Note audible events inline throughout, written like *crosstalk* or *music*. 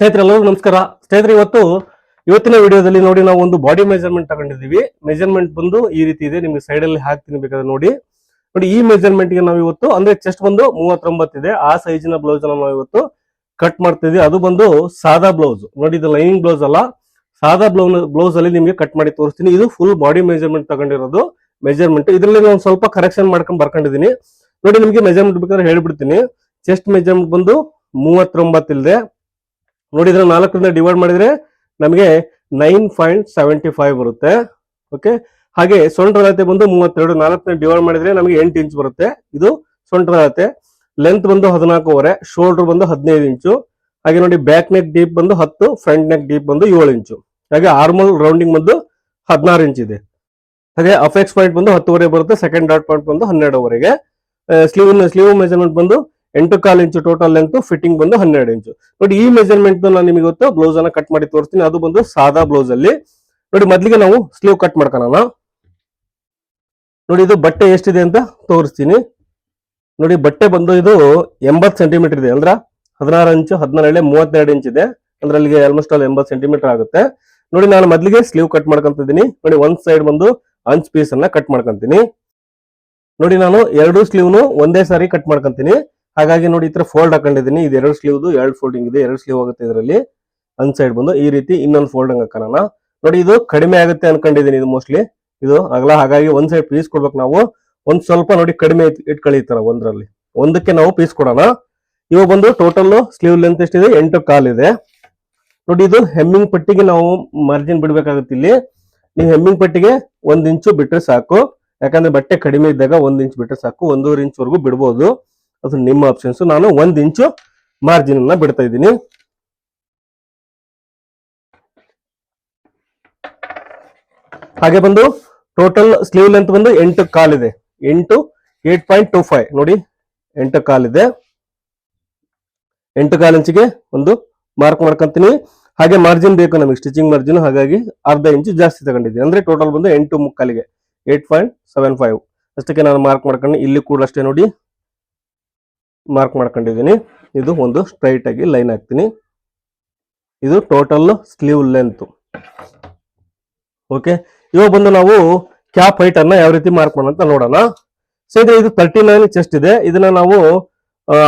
ಸ್ನೇಹಿತರೆ ಎಲ್ಲರಿಗೂ ನಮಸ್ಕಾರ. ಸ್ನೇಹಿತರೆ, ಇವತ್ತು ಇವತ್ತಿನ ವಿಡಿಯೋದಲ್ಲಿ ನೋಡಿ ನಾವು ಒಂದು ಬಾಡಿ ಮೆಜರ್ಮೆಂಟ್ ತಗೊಂಡಿದ್ದೀವಿ. ಮೆಜರ್ಮೆಂಟ್ ಬಂದು ಈ ರೀತಿ ಇದೆ. ನಿಮ್ಗೆ ಸೈಡ್ ಅಲ್ಲಿ ಹಾಕ್ತೀನಿ ಬೇಕಾದ್ರೆ ನೋಡಿ. ನೋಡಿ, ಈ ಮೆಜರ್ಮೆಂಟ್ಗೆ ನಾವು ಇವತ್ತು, ಅಂದ್ರೆ ಚೆಸ್ಟ್ ಬಂದು ಮೂವತ್ತೊಂಬತ್ತು ಇದೆ. ಆ ಸೈಜಿನ ಬ್ಲೌಸ್ ನಾವು ಇವತ್ತು ಕಟ್ ಮಾಡ್ತಿದ್ವಿ ಅದು ಬಂದು ಸಾದಾ ಬ್ಲೌಸ್ ನೋಡಿ, ಇದು ಲೈನಿಂಗ್ ಬ್ಲೌಸ್ ಅಲ್ಲ. ಸಾದಾ ಬ್ಲೌಸ್ ಬ್ಲೌಸ್ ಅಲ್ಲಿ ನಿಮ್ಗೆ ಕಟ್ ಮಾಡಿ ತೋರಿಸ್ತೀನಿ. ಇದು ಫುಲ್ ಬಾಡಿ ಮೆಜರ್ಮೆಂಟ್ ತಗೊಂಡಿರೋದು ಮೆಜರ್ಮೆಂಟ್ ಇದರಲ್ಲಿ ನಾನು ಸ್ವಲ್ಪ ಕರೆಕ್ಷನ್ ಮಾಡ್ಕೊಂಡ್ ಬರ್ಕೊಂಡಿದ್ದೀನಿ. ನೋಡಿ, ನಿಮ್ಗೆ ಮೆಜರ್ಮೆಂಟ್ ಬೇಕಾದ್ರೆ ಹೇಳ್ಬಿಡ್ತೀನಿ. ಚೆಸ್ಟ್ ಮೆಜರ್ಮೆಂಟ್ ಬಂದು ಮೂವತ್ತೊಂಬತ್ತು ಇಲ್ದೆ ನೋಡಿದ್ರೆ ನಾಲ್ಕರಿಂದ ಡಿವೈಡ್ ಮಾಡಿದ್ರೆ ನಮಗೆ ನೈನ್ ಪಾಯಿಂಟ್ ಸೆವೆಂಟಿ ಫೈವ್ ಬರುತ್ತೆ. ಓಕೆ ಹಾಗೆ ಸೊಂಟದ ಅಳತೆ ಬಂದು ಮೂವತ್ತೆರಡು ನಾಲ್ಕರಿಂದ ಡಿವೈಡ್ ಮಾಡಿದ್ರೆ ನಮಗೆ ಎಂಟು ಇಂಚ್ ಬರುತ್ತೆ. ಇದು ಸೊಂಟದ ಅಳತೆ. ಲೆಂತ್ ಬಂದು ಹದಿನಾಲ್ಕೂವರೆ ಶೋಲ್ಡರ್ ಬಂದು ಹದಿನೈದು ಇಂಚು ಹಾಗೆ ನೋಡಿ ಬ್ಯಾಕ್ ನೆಕ್ ಡೀಪ್ ಬಂದು ಹತ್ತು ಫ್ರಂಟ್ ನೆಕ್ ಡೀಪ್ ಬಂದು ಏಳು ಇಂಚು ಹಾಗೆ ಆರ್ಮಲ್ ರೌಂಡಿಂಗ್ ಬಂದು ಹದಿನಾರು ಇಂಚ್ ಇದೆ. ಹಾಗೆ ಅಫೆಕ್ಸ್ ಪಾಯಿಂಟ್ ಬಂದು ಹತ್ತುವರೆ ಬರುತ್ತೆ ಸೆಕೆಂಡ್ ಡಾಟ್ ಪಾಯಿಂಟ್ ಬಂದು ಹನ್ನೆರಡುವರೆಗೆ. ಸ್ಲೀವ್ ಸ್ಲೀವ್ ಮೆಜರ್ಮೆಂಟ್ ಬಂದು ಎಂಟು ಕಾಲು ಇಂಚು ಟೋಟಲ್ ಲೆಂತ್ ಫಿಟ್ಟಿಂಗ್ ಬಂದು ಹನ್ನೆರಡು ಇಂಚು. ನೋಡಿ, ಈ ಮೆಜರ್ಮೆಂಟ್ ನಾನು ನಿಮಗೆ ಗೊತ್ತು ಬ್ಲೌಸ್ ಅನ್ನ ಕಟ್ ಮಾಡಿ ತೋರಿಸ್ತೀನಿ. ಅದು ಬಂದು ಸಾದಾ ಬ್ಲೌಸ್ ಅಲ್ಲಿ. ನೋಡಿ, ಮೊದಲಿಗೆ ನಾವು ಸ್ಲೀವ್ ಕಟ್ ಮಾಡ್ಕೊಳ್ಳೋಣ ನೋಡಿ, ಇದು ಬಟ್ಟೆ ಎಷ್ಟಿದೆ ಅಂತ ತೋರಿಸ್ತೀನಿ. ನೋಡಿ, ಬಟ್ಟೆ ಬಂದು ಇದು ಎಂಬತ್ತು ಸೆಂಟಿಮೀಟರ್ ಇದೆ. ಅಂದ್ರ ಹದಿನಾರು ಇಂಚು, ಹದಿನಾರು ಮೂವತ್ತೆರಡು ಇಂಚ್ ಇದೆ. ಅಂದ್ರೆ ಅಲ್ಲಿಗೆ ಆಲ್ಮೋಸ್ಟ್ ಅಲ್ಲಿ ಎಂಬತ್ತು ಸೆಂಟಿಮೀಟರ್ ಆಗುತ್ತೆ. ನೋಡಿ, ನಾನು ಮೊದಲಿಗೆ ಸ್ಲೀವ್ ಕಟ್ ಮಾಡ್ಕೊಂತಿದ್ದೀನಿ ನೋಡಿ, ಒಂದ್ ಸೈಡ್ ಬಂದು ಅಂಚ್ ಪೀಸ್ ಅನ್ನ ಕಟ್ ಮಾಡ್ಕೊಂತೀನಿ. ನೋಡಿ, ನಾನು ಎರಡು ಸ್ಲೀವ್ನು ಒಂದೇ ಸಾರಿ ಕಟ್ ಮಾಡ್ಕೊಂತೀನಿ. ಹಾಗಾಗಿ ನೋಡಿ, ಈ ಫೋಲ್ಡ್ ಹಾಕೊಂಡಿದ್ದೀನಿ. ಇದು ಎರಡು ಸ್ಲೀವ್ದು ಎರಡು ಫೋಲ್ಡಿಂಗ್ ಇದೆ, ಎರಡು ಸ್ಲೀವ್ ಆಗುತ್ತೆ ಇದರಲ್ಲಿ. ಒಂದ್ ಸೈಡ್ ಬಂದು ಈ ರೀತಿ ಇನ್ನೊಂದು ಫೋಲ್ಡಿಂಗ್ ಹಾಕೋಣ. ನೋಡಿ, ಇದು ಕಡಿಮೆ ಆಗುತ್ತೆ ಅನ್ಕೊಂಡಿದ್ದೀನಿ ಇದು ಮೋಸ್ಟ್ಲಿ ಇದು ಅಗಲ, ಹಾಗಾಗಿ ಒಂದ್ ಸೈಡ್ ಪೀಸ್ ಕೊಡ್ಬೇಕು ನಾವು. ಒಂದ್ ಸ್ವಲ್ಪ ನೋಡಿ ಕಡಿಮೆ ಇಟ್- ಇಟ್ಕೊಳ್ಳಿ ಒಂದ್ರಲ್ಲಿ. ಒಂದಕ್ಕೆ ನಾವು ಪೀಸ್ ಕೊಡೋಣ. ಇವಾಗ ಬಂದು ಟೋಟಲ್ ಸ್ಲೀವ್ ಲೆಂತ್ ಎಷ್ಟಿದೆ? ಎಂಟು ಕಾಲ್ ಇದೆ. ನೋಡಿ, ಇದು ಹೆಮ್ಮಿಂಗ್ ಪಟ್ಟಿಗೆ ನಾವು ಮಾರ್ಜಿನ್ ಬಿಡ್ಬೇಕಾಗುತ್ತೆ ಇಲ್ಲಿ. ನೀವು ಹೆಮ್ಮಿಂಗ್ ಪಟ್ಟಿಗೆ ಒಂದ್ ಇಂಚು ಬಿಟ್ರೆ ಸಾಕು. ಯಾಕಂದ್ರೆ ಬಟ್ಟೆ ಕಡಿಮೆ ಇದ್ದಾಗ ಒಂದ್ ಇಂಚ್ ಬಿಟ್ರೆ ಸಾಕು. ಒಂದೂವರೆ ಇಂಚ್ ವರೆಗೂ ಬಿಡ್ಬೋದು. ಅದು ನಿಮ್ಮ ಆಪ್ಷನ್ಸ್ ನಾನು ಒಂದ್ ಇಂಚು ಮಾರ್ಜಿನ್ ಅನ್ನ ಬಿಡ್ತಾ ಇದ್ದೀನಿ. ಹಾಗೆ ಬಂದು ಟೋಟಲ್ ಸ್ಲೀವ್ ಲೆಂತ್ ಬಂದು ಎಂಟು ಕಾಲಿದೆ ಎಂಟು ಏಟ್ ಪಾಯಿಂಟ್ ಟೂ ಫೈವ್ ನೋಡಿ, ಎಂಟು ಕಾಲಿದೆ ಎಂಟು ಕಾಲು ಇಂಚಿಗೆ ಒಂದು ಮಾರ್ಕ್ ಮಾಡ್ಕೊಂತೀನಿ. ಹಾಗೆ ಮಾರ್ಜಿನ್ ಬೇಕು ನಮಗೆ ಸ್ಟಿಚಿಂಗ್ ಮಾರ್ಜಿನ್ ಹಾಗಾಗಿ ಅರ್ಧ ಇಂಚು ಜಾಸ್ತಿ ತಗೊಂಡಿದ್ದೀನಿ. ಅಂದ್ರೆ ಟೋಟಲ್ ಬಂದು ಎಂಟು ಮುಕ್ಕಾಲಿಗೆ ಏಟ್ ಪಾಯಿಂಟ್ ಸೆವೆನ್ ಫೈವ್ ಅಷ್ಟಕ್ಕೆ ನಾನು ಮಾರ್ಕ್ ಮಾಡ್ಕೊಂಡು ಇಲ್ಲಿ ಕೂಡ ಅಷ್ಟೇ ನೋಡಿ. ಮಾರ್ಕ್ ಮಾಡ್ಕೊಂಡಿದ್ದೀನಿ. ಇದು ಒಂದು ಸ್ಟ್ರೈಟ್ ಆಗಿ ಲೈನ್ ಹಾಕ್ತೀನಿ. ಇದು ಟೋಟಲ್ ಸ್ಲೀವ್ ಲೆಂತ್ ಓಕೆ ಇವಾಗ ಬಂದು ನಾವು ಕ್ಯಾಪ್ ಹೈಟ್ ಅನ್ನ ಯಾವ ರೀತಿ ಮಾರ್ಕ್ ಮಾಡೋಣ ಅಂತ ನೋಡೋಣ. ಸೊ ಇದು ಇದು ತರ್ಟಿ ನೈನ್ ಚೆಸ್ಟ್ ಇದೆ. ಇದನ್ನ ನಾವು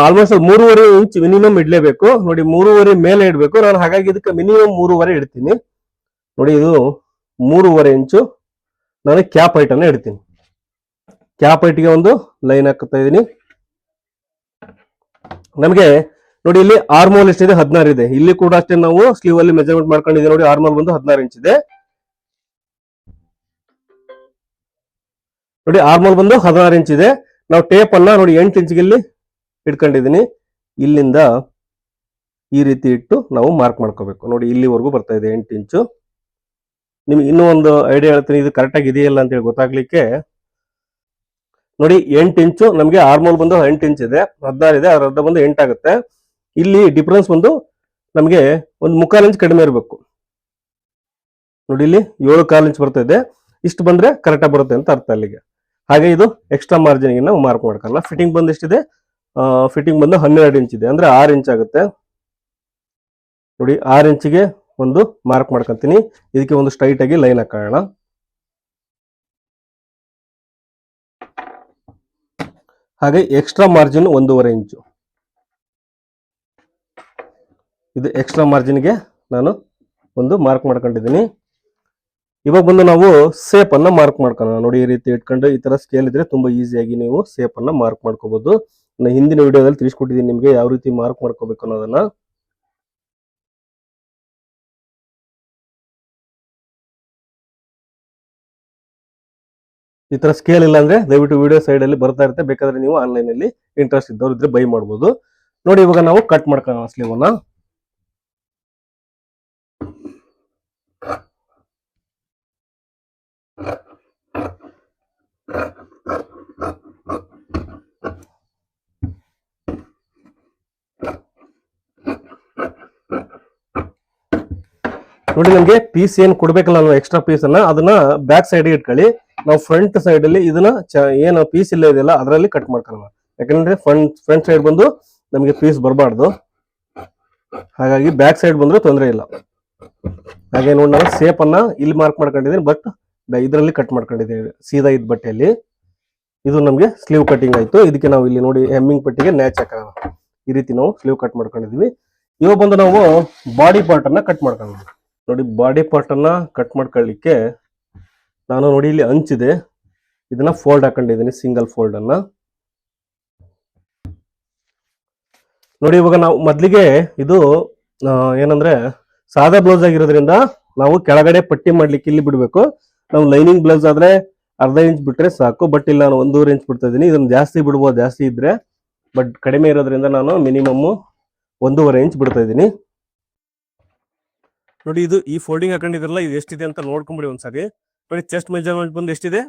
ಆಲ್ಮೋಸ್ಟ್ ಮೂರುವರೆ ಇಂಚ್ ಮಿನಿಮಮ್ ಇಡ್ಲೇಬೇಕು. ನೋಡಿ, ಮೂರುವರೆ ಮೇಲೆ ಇಡಬೇಕು. ನಾನು ಹಾಗಾಗಿ ಇದಕ್ಕೆ ಮಿನಿಮಮ್ ಮೂರುವರೆ ಇಡ್ತೀನಿ. ನೋಡಿ, ಇದು ಮೂರುವರೆ ಇಂಚು ನಾನು ಕ್ಯಾಪ್ ಹೈಟ್ ಅನ್ನ ಇಡ್ತೀನಿ. ಕ್ಯಾಪ್ ಹೈಟ್ಗೆ ಒಂದು ಲೈನ್ ಹಾಕ್ತಾ ಇದೀನಿ. ನಮಗೆ ನೋಡಿ ಇಲ್ಲಿ ಆರ್ಮೋಲ್ ಎಷ್ಟಿದೆ ಹದಿನಾರು ಇದೆ. ಇಲ್ಲಿ ಕೂಡ ಅಷ್ಟೇ ನಾವು ಸ್ಲೀವ್ ಅಲ್ಲಿ ಮೆಜರ್ಮೆಂಟ್ ಮಾಡ್ಕೊಂಡಿದ್ದೀವಿ ನೋಡಿ ಆರ್ಮೋಲ್ ಬಂದು ಹದಿನಾರು ಇಂಚ್ ಇದೆ. ನೋಡಿ ಆರ್ಮೋಲ್ ಬಂದು ಹದಿನಾರು ಇಂಚ್ ಇದೆ. ನಾವು ಟೇಪ್ ಅನ್ನ ನೋಡಿ ಎಂಟು ಇಂಚ್ಗೆ ಇಲ್ಲಿ ಇಟ್ಕೊಂಡಿದ್ದೀನಿ. ಇಲ್ಲಿಂದ ಈ ರೀತಿ ಇಟ್ಟು ನಾವು ಮಾರ್ಕ್ ಮಾಡ್ಕೋಬೇಕು. ನೋಡಿ, ಇಲ್ಲಿವರೆಗೂ ಬರ್ತಾ ಇದೆ ಎಂಟು ಇಂಚು ನಿಮ್ಗೆ ಇನ್ನೂ ಒಂದು ಐಡಿಯಾ ಹೇಳ್ತೀನಿ, ಇದು ಕರೆಕ್ಟಾಗಿ ಇದೆಯಲ್ಲ ಅಂತೇಳಿ ಗೊತ್ತಾಗ್ಲಿಕ್ಕೆ ನೋಡಿ ಎಂಟು ಇಂಚು, ನಮಗೆ ಆರ್ಮೋಲ್ ಬಂದು ಎಂಟು ಇಂಚ್ ಇದೆ. ಹದಿನಾರು ಇದೆ, ಅದ್ರ ಅರ್ಧ ಬಂದು ಎಂಟಾಗುತ್ತೆ ಇಲ್ಲಿ ಡಿಫ್ರೆನ್ಸ್ ಬಂದು ನಮಗೆ ಒಂದು ಮುಕ್ಕಾಲು ಇಂಚ್ ಕಡಿಮೆ ಇರಬೇಕು. ನೋಡಿ ಇಲ್ಲಿ ಏಳು ಕಾಲು ಇಂಚ್ ಬರ್ತಾ ಇದೆ. ಇಷ್ಟು ಬಂದ್ರೆ ಕರೆಕ್ಟಾಗಿ ಬರುತ್ತೆ ಅಂತ ಅರ್ಥ ಅಲ್ಲಿಗೆ. ಹಾಗೆ ಇದು ಎಕ್ಸ್ಟ್ರಾ ಮಾರ್ಜಿನ್ಗೆ ನಾವು ಮಾರ್ಕ್ ಮಾಡ್ಕೊಳ್ಳೋಣ. ಫಿಟ್ಟಿಂಗ್ ಬಂದು ಎಷ್ಟಿದೆ? ಫಿಟ್ಟಿಂಗ್ ಬಂದು ಹನ್ನೆರಡು ಇಂಚ್ ಇದೆ. ಅಂದ್ರೆ ಆರು ಇಂಚ್ ಆಗುತ್ತೆ. ನೋಡಿ ಆರು ಇಂಚಿಗೆ ಒಂದು ಮಾರ್ಕ್ ಮಾಡ್ಕೊಂತೀನಿ. ಇದಕ್ಕೆ ಒಂದು ಸ್ಟ್ರೈಟ್ ಆಗಿ ಲೈನ್ ಹಾಕೋಣ ಹಾಗೆ ಎಕ್ಸ್ಟ್ರಾ ಮಾರ್ಜಿನ್ ಒಂದೂವರೆ ಇಂಚು ಇದು ಎಕ್ಸ್ಟ್ರಾ ಮಾರ್ಜಿನ್ಗೆ ನಾನು ಒಂದು ಮಾರ್ಕ್ ಮಾಡ್ಕೊಂಡಿದ್ದೀನಿ. ಇವಾಗ ಬಂದು ನಾವು ಸೇಪನ್ನು ಮಾರ್ಕ್ ಮಾಡ್ಕೊಳ್ಳೋಣ. ನೋಡಿ ಈ ರೀತಿ ಇಟ್ಕೊಂಡು ಈ ತರ ಸ್ಕೇಲ್ ಇದ್ರೆ ತುಂಬಾ ಈಸಿಯಾಗಿ ನೀವು ಸೇಪನ್ನು ಮಾರ್ಕ್ ಮಾಡ್ಕೋಬಹುದು ನಾನು ಹಿಂದಿನ ವಿಡಿಯೋದಲ್ಲಿ ತಿಳಿಸ್ಕೊಟ್ಟಿದ್ದೀನಿ ನಿಮಗೆ ಯಾವ ರೀತಿ ಮಾರ್ಕ್ ಮಾಡ್ಕೋಬೇಕು ಅನ್ನೋದನ್ನ. ಈ ತರ ಸ್ಕೇಲ್ ಇಲ್ಲ ಅಂದ್ರೆ ದಯವಿಟ್ಟು ವಿಡಿಯೋ ಸೈಡ್ ಅಲ್ಲಿ ಬರ್ತಾ ಇರುತ್ತೆ. ಬೇಕಾದ್ರೆ ನೀವು ಆನ್ಲೈನ್ ಅಲ್ಲಿ ಇಂಟ್ರೆಸ್ಟ್ ಇದ್ದವ್ರು ಇದ್ರೆ ಬೈ ಮಾಡಬಹುದು ನೋಡಿ, ಇವಾಗ ನಾವು ಕಟ್ ಮಾಡ್ಕೊಳ್ಳೋಣ ಸ್ಲೀವ್ ನೋಡಿ, ನಮ್ಗೆ ಪೀಸ್ ಏನ್ ಕೊಡ್ಬೇಕಲ್ಲ ಎಕ್ಸ್ಟ್ರಾ ಪೀಸ್ ಅನ್ನ, ಅದನ್ನ ಬ್ಯಾಕ್ ಸೈಡ್ ಇಟ್ಕೊಳ್ಳಿ. ನಾವು ಫ್ರಂಟ್ ಸೈಡ್ ಅಲ್ಲಿ ಇದನ್ನ ಏನು ಪೀಸ್ ಇಲ್ಲ ಇದೆಯಲ್ಲ, ಅದರಲ್ಲಿ ಕಟ್ ಮಾಡ್ಕೊಳ್ಳೋಣ ಯಾಕಂದ್ರೆ ಫ್ರಂಟ್ ಫ್ರಂಟ್ ಸೈಡ್ ಬಂದು ನಮಗೆ ಪೀಸ್ ಬರಬಾರ್ದು. ಹಾಗಾಗಿ ಬ್ಯಾಕ್ ಸೈಡ್ ಬಂದ್ರೆ ತೊಂದರೆ ಇಲ್ಲ. ಹಾಗೆ ನೋಡಿ ನಾವು ಸೇಪ್ ಅನ್ನ ಇಲ್ಲಿ ಮಾರ್ಕ್ ಮಾಡ್ಕೊಂಡಿದ್ದೀನಿ ಬಟ್ ಇದರಲ್ಲಿ ಕಟ್ ಮಾಡ್ಕೊಂಡಿದ್ದೀವಿ. ಸೀದಾ ಇದ್ ಬಟ್ಟೆಯಲ್ಲಿ. ಇದು ನಮಗೆ ಸ್ಲೀವ್ ಕಟಿಂಗ್ ಆಯ್ತು. ಇದಕ್ಕೆ ನಾವು ಇಲ್ಲಿ ನೋಡಿ ಹೆಮ್ಮಿಂಗ್ ಪಟ್ಟಿಗೆ ನ್ಯಾಚ್ ಹಾಕೋಣ. ಈ ರೀತಿ ನಾವು ಸ್ಲೀವ್ ಕಟ್ ಮಾಡ್ಕೊಂಡಿದೀವಿ ಇವಾಗ ಬಂದು ನಾವು ಬಾಡಿ ಪಾರ್ಟ್ ಅನ್ನ ಕಟ್ ಮಾಡ್ಕೊಳ್ಳೋಣ. ನೋಡಿ ಬಾಡಿ ಪಾರ್ಟ್ ಅನ್ನ ಕಟ್ ಮಾಡ್ಕೊಳ್ಳಿಕ್ಕೆ ನಾನು ನೋಡಿ ಇಲ್ಲಿ ಹಂಚಿದೆ ಇದನ್ನ ಫೋಲ್ಡ್ ಹಾಕೊಂಡಿದ್ದೀನಿ ಸಿಂಗಲ್ ಫೋಲ್ಡ್ ಅನ್ನ. ನೋಡಿ ಇವಾಗ ನಾವು ಮೊದಲಿಗೆ ಇದು ಏನಂದ್ರೆ ಸಾದಾ ಬ್ಲೌಸ್ ಆಗಿರೋದ್ರಿಂದ ನಾವು ಕೆಳಗಡೆ ಪಟ್ಟಿ ಮಾಡ್ಲಿಕ್ಕೆ ಇಲ್ಲಿ ಬಿಡಬೇಕು. ನಾವು ಲೈನಿಂಗ್ ಬ್ಲೌಸ್ ಆದ್ರೆ ಅರ್ಧ ಇಂಚ್ ಬಿಟ್ರೆ ಸಾಕು ಬಟ್ ಇಲ್ಲ ನಾನು ಒಂದೂವರೆ ಇಂಚ್ ಬಿಡ್ತಾ ಇದ್ದೀನಿ. ಇದನ್ನ ಜಾಸ್ತಿ ಬಿಡ್ಬೋದು, ಜಾಸ್ತಿ ಇದ್ರೆ ಬಟ್ ಕಡಿಮೆ ಇರೋದ್ರಿಂದ ನಾನು ಮಿನಿಮಮ್ ಒಂದೂವರೆ ಇಂಚ್ ಬಿಡ್ತಾ ಇದ್ದೀನಿ. ನೋಡಿ ಇದು ಈ ಫೋಲ್ಡಿಂಗ್ ಹಾಕೊಂಡಿದ್ರಲ್ಲ, ಇದು ಎಷ್ಟಿದೆ ಅಂತ ನೋಡ್ಕೊಂಬಿಡಿ ಒಂದ್ಸರಿ. ನೋಡಿ ಚೆಸ್ಟ್ ಮೆಜರ್ಮೆಂಟ್ ಬಂದು ಎಷ್ಟಿದೆ?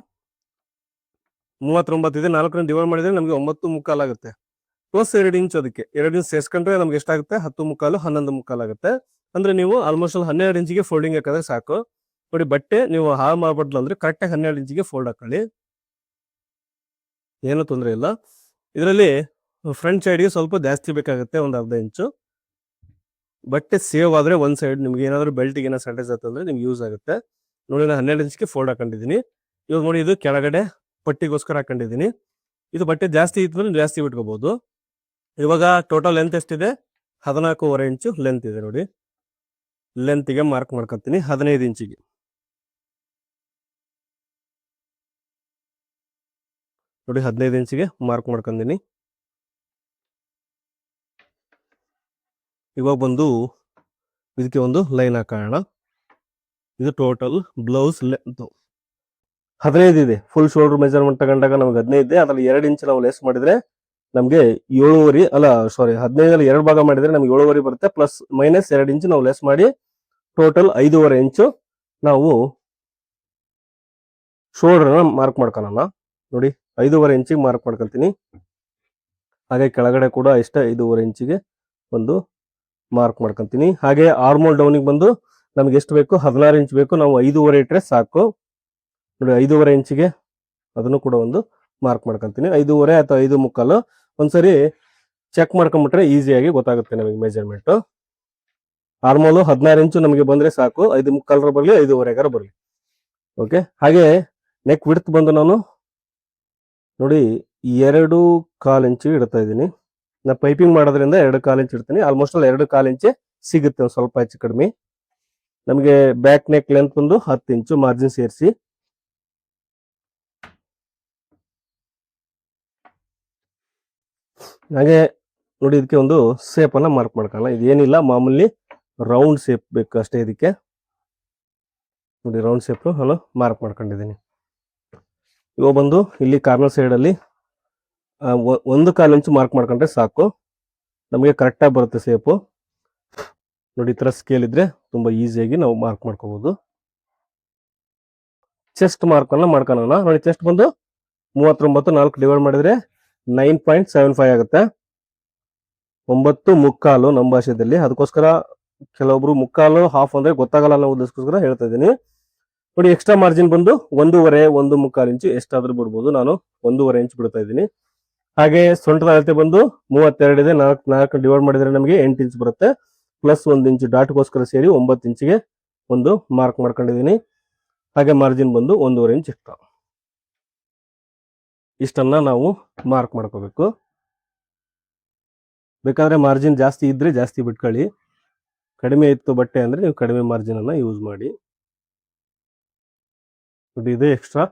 ಮೂವತ್ತೊಂಬತ್ತು ಇದೆ. ನಾಲ್ಕರಿಂದ ಡಿವೈಡ್ ಮಾಡಿದ್ರೆ ನಮಗೆ ಒಂಬತ್ತು ಮುಕ್ಕಾಲು ಆಗುತ್ತೆ. ಪ್ಲಸ್ ಎರಡು ಇಂಚ್ ಅದಕ್ಕೆ. ಎರಡು ಇಂಚ್ ಸೇರ್ಸ್ಕೊಂಡ್ರೆ ನಮ್ಗೆ ಎಷ್ಟಾಗುತ್ತೆ? ಹತ್ತು ಮುಕ್ಕಾಲು, ಹನ್ನೊಂದು ಮುಕ್ಕಾಲು ಆಗುತ್ತೆ. ಅಂದ್ರೆ ನೀವು ಆಲ್ಮೋಸ್ಟ್ ಅಲ್ಲಿ ಹನ್ನೆರಡು ಇಂಚಿಗೆ ಫೋಲ್ಡಿಂಗ್ ಹಾಕಿದ್ರೆ ಸಾಕು. ನೋಡಿ, ಬಟ್ಟೆ ನೀವು ಹಾಳು ಮಾಡ್ಬಾರ್ದು ಅಂದ್ರೆ ಕರೆಕ್ಟಾಗಿ ಹನ್ನೆರಡು ಇಂಚಿಗೆ ಫೋಲ್ಡ್ ಹಾಕೊಳ್ಳಿ. ಏನೂ ತೊಂದರೆ ಇಲ್ಲ. ಇದರಲ್ಲಿ ಫ್ರಂಟ್ ಸೈಡ್ಗೆ ಸ್ವಲ್ಪ ಜಾಸ್ತಿ ಬೇಕಾಗುತ್ತೆ, ಒಂದು ಅರ್ಧ ಇಂಚು ಬಟ್ಟೆ ಸೇವ್ ಆದರೆ ಒಂದು ಸೈಡ್ ನಿಮ್ಗೆ ಏನಾದರೂ ಬೆಲ್ಟಿಗೆ ಏನೋ ಸ್ಯಾಟೈಸ್ ಅಂದರೆ ನಿಮ್ಗೆ ಯೂಸ್ ಆಗುತ್ತೆ. ನೋಡಿ ನಾನು ಹನ್ನೆರಡು ಇಂಚ್ಗೆ ಫೋಲ್ಡ್ ಹಾಕೊಂಡಿದ್ದೀನಿ. ಇವಾಗ ನೋಡಿ ಇದು ಕೆಳಗಡೆ ಪಟ್ಟಿಗೋಸ್ಕರ ಹಾಕೊಂಡಿದ್ದೀನಿ. ಇದು ಬಟ್ಟೆ ಜಾಸ್ತಿ ಇತ್ತು ಅಂದ್ರೆ ಜಾಸ್ತಿ ಬಿಟ್ಕೋಬಹುದು ಇವಾಗ ಟೋಟಲ್ ಲೆಂತ್ ಎಷ್ಟಿದೆ? ಹದಿನಾಲ್ಕೂವರೆ ಇಂಚು ಲೆಂತ್ ಇದೆ ನೋಡಿ. ಲೆಂತ್ಗೆ ಮಾರ್ಕ್ ಮಾಡ್ಕೊತೀನಿ, ಹದಿನೈದು ಇಂಚಿಗೆ. ನೋಡಿ ಹದಿನೈದು ಇಂಚಿಗೆ ಮಾರ್ಕ್ ಮಾಡ್ಕೊಂಡಿನಿ. ಇವಾಗ ಬಂದು ಇದಕ್ಕೆ ಒಂದು ಲೈನ್ ಹಾಕೋಣ. ಇದು ಟೋಟಲ್ ಬ್ಲೌಸ್ ಲೆಂತ್ ಹದಿನೈದು ಇದೆ. ಫುಲ್ ಶೋಲ್ಡರ್ ಮೆಜರ್ಮೆಂಟ್ ತಗೊಂಡಾಗ ನಮ್ಗೆ ಹದಿನೈದು ಇದೆ. ಅದ್ರಲ್ಲಿ ಎರಡು ಇಂಚ್ ನಾವು ಲೆಸ್ ಮಾಡಿದ್ರೆ ನಮಗೆ ಏಳುವರೆ, ಅಲ್ಲ ಸಾರಿ ಹದಿನೈದಲ್ಲಿ ಎರಡು ಭಾಗ ಮಾಡಿದ್ರೆ ನಮ್ಗೆ ಏಳುವರೆ ಬರುತ್ತೆ. ಪ್ಲಸ್ ಮೈನಸ್ ಎರಡು ಇಂಚ್ ನಾವು ಲೆಸ್ ಮಾಡಿ ಟೋಟಲ್ ಐದೂವರೆ ಇಂಚು ನಾವು ಶೋಲ್ಡರ್ನ ಮಾರ್ಕ್ ಮಾಡ್ಕೊಳ್ಳೋಣ. ನೋಡಿ, ಐದೂವರೆ ಇಂಚಿಗೆ ಮಾರ್ಕ್ ಮಾಡ್ಕೊಳ್ತೀನಿ. ಹಾಗೆ ಕೆಳಗಡೆ ಕೂಡ ಇಷ್ಟೇ ಐದೂವರೆ ಇಂಚಿಗೆ ಒಂದು ಮಾರ್ಕ್ ಮಾಡ್ಕೊಂತೀನಿ ಹಾಗೆ ಆರ್ಮೋಲ್ ಡೌನಿಗೆ ಬಂದು ನಮ್ಗೆ ಎಷ್ಟು ಬೇಕು? ಹದಿನಾರು ಇಂಚ್ ಬೇಕು. ನಾವು ಐದೂವರೆ ಇಟ್ರೆ ಸಾಕು. ನೋಡಿ, ಐದೂವರೆ ಇಂಚಿಗೆ ಅದನ್ನು ಕೂಡ ಒಂದು ಮಾರ್ಕ್ ಮಾಡ್ಕೊಂತೀನಿ. ಐದೂವರೆ ಅಥವಾ ಐದು ಮುಕ್ಕಾಲು. ಒಂದ್ಸರಿ ಚೆಕ್ ಮಾಡ್ಕೊಂಬಿಟ್ರೆ ಈಸಿಯಾಗಿ ಗೊತ್ತಾಗುತ್ತೆ ನಮಗೆ ಮೆಜರ್ಮೆಂಟ್ ಆರ್ಮೋಲು ಹದಿನಾರು ಇಂಚು ನಮಗೆ ಬಂದ್ರೆ ಸಾಕು. ಐದು ಮುಕ್ಕಾಲರ ಬರಲಿ, ಐದೂವರೆಗಾರ ಬರಲಿ. ಓಕೆ ಹಾಗೆ ನೆಕ್ ವಿಡ್ತ್ ಬಂದು ನಾನು ನೋಡಿ ಎರಡು ಕಾಲು ಇಂಚು ಇಡ್ತಾ ಇದ್ದೀನಿ. ನಾ ಪೈಪಿಂಗ್ ಮಾಡೋದ್ರಿಂದ ಎರಡು ಕಾಲು ಇಂಚು ಇಡ್ತೀನಿ. ಆಲ್ಮೋಸ್ಟ್ ಅಲ್ಲಿ ಎರಡು ಕಾಲು ಇಂಚೆ ಸಿಗುತ್ತೆ ಸ್ವಲ್ಪ ಹೆಚ್ಚು ಕಡಿಮೆ. ನಮಗೆ ಬ್ಯಾಕ್ ನೆಕ್ ಲೆಂತ್ ಒಂದು ಹತ್ತು ಇಂಚು ಮಾರ್ಜಿನ್ ಸೇರಿಸಿ. ಹಾಗೆ ನೋಡಿ ಇದಕ್ಕೆ ಒಂದು ಸೇಪ್ ಅನ್ನ ಮಾರ್ಕ್ ಮಾಡ್ಕೊಳ್ಳೋಣ. ಇದೇನಿಲ್ಲ ಮಾಮೂಲಿ ರೌಂಡ್ ಸೇಪ್ ಬೇಕು ಅಷ್ಟೇ ಇದಕ್ಕೆ. ನೋಡಿ ರೌಂಡ್ ಸೇಪ್ ನಾನು ಮಾರ್ಕ್ ಮಾಡ್ಕೊಂಡಿದ್ದೀನಿ. ಇವಾಗ ಬಂದು ಇಲ್ಲಿ ಕಾರ್ನರ್ ಸೈಡ್ ಅಲ್ಲಿ ಆ, ಒ- ಒಂದು ಕಾಲು ಇಂಚು ಮಾರ್ಕ್ ಮಾಡ್ಕೊಂಡ್ರೆ ಸಾಕು. ನಮಗೆ ಕರೆಕ್ಟಾಗಿ ಬರುತ್ತೆ ಸೇಪು ನೋಡಿ ಈ ಥರ ಸ್ಕೇಲ್ ಇದ್ರೆ ತುಂಬಾ ಈಸಿಯಾಗಿ ನಾವು ಮಾರ್ಕ್ ಮಾಡ್ಕೋಬಹುದು ಚೆಸ್ಟ್ ಮಾರ್ಕ್ ಅನ್ನ ಮಾಡ್ಕೊಳ್ಳೋಣ ನೋಡಿ ಚೆಸ್ಟ್ ಬಂದು ಮೂವತ್ತೊಂಬತ್ತು ನಾಲ್ಕು ಡಿವೈಡ್ ಮಾಡಿದ್ರೆ ನೈನ್ ಪಾಯಿಂಟ್ ಸೆವೆನ್ ಫೈವ್ ಆಗುತ್ತೆ. ಒಂಬತ್ತು ಮುಕ್ಕಾಲು ನಮ್ಮ ಭಾಷೆಯಲ್ಲಿ. ಅದಕ್ಕೋಸ್ಕರ ಕೆಲವೊಬ್ರು ಮುಕ್ಕಾಲು ಹಾಫ್ ಅಂದ್ರೆ ಗೊತ್ತಾಗಲ್ಲ ಅನ್ನೋ ಉದ್ದೇಶಕ್ಕೋಸ್ಕರ ಹೇಳ್ತಾ ಇದ್ದೀನಿ. ನೋಡಿ ಎಕ್ಸ್ಟ್ರಾ ಮಾರ್ಜಿನ್ ಬಂದು ಒಂದೂವರೆ, ಒಂದು ಮುಕ್ಕಾಲು ಇಂಚು ಎಷ್ಟಾದ್ರೂ ಬಿಡ್ಬೋದು. ನಾನು ಒಂದೂವರೆ ಇಂಚ್ ಬಿಡ್ತಾ ಇದ್ದೀನಿ. ಹಾಗೆ ಸೊಂಟದ ಅಳತೆ ಬಂದು ಮೂವತ್ತೆರಡು ಇದೆ ನಾಲ್ಕು ನಾಲ್ಕು ಡಿವೈಡ್ ಮಾಡಿದ್ರೆ ನಮಗೆ ಎಂಟು ಇಂಚ್ ಬರುತ್ತೆ. ಪ್ಲಸ್ ಒಂದು ಇಂಚು ಡಾಟ್ಗೋಸ್ಕರ ಸೇರಿ ಒಂಬತ್ತು ಇಂಚಿಗೆ ಒಂದು ಮಾರ್ಕ್ ಮಾಡ್ಕೊಂಡಿದ್ದೀನಿ. ಹಾಗೆ ಮಾರ್ಜಿನ್ ಬಂದು ಒಂದೂವರೆ ಇಂಚ್ ಇಷ್ಟ ಇಷ್ಟನ್ನ ನಾವು ಮಾರ್ಕ್ ಮಾಡ್ಕೋಬೇಕು. ಬೇಕಾದರೆ ಮಾರ್ಜಿನ್ ಜಾಸ್ತಿ ಇದ್ದರೆ ಜಾಸ್ತಿ ಬಿಟ್ಕೊಳ್ಳಿ. ಕಡಿಮೆ ಇತ್ತು ಬಟ್ಟೆ ಅಂದರೆ ನೀವು ಕಡಿಮೆ ಮಾರ್ಜಿನನ್ನು ಯೂಸ್ ಮಾಡಿ. ಇದು ಇದೆ ಎಕ್ಸ್ಟ್ರಾ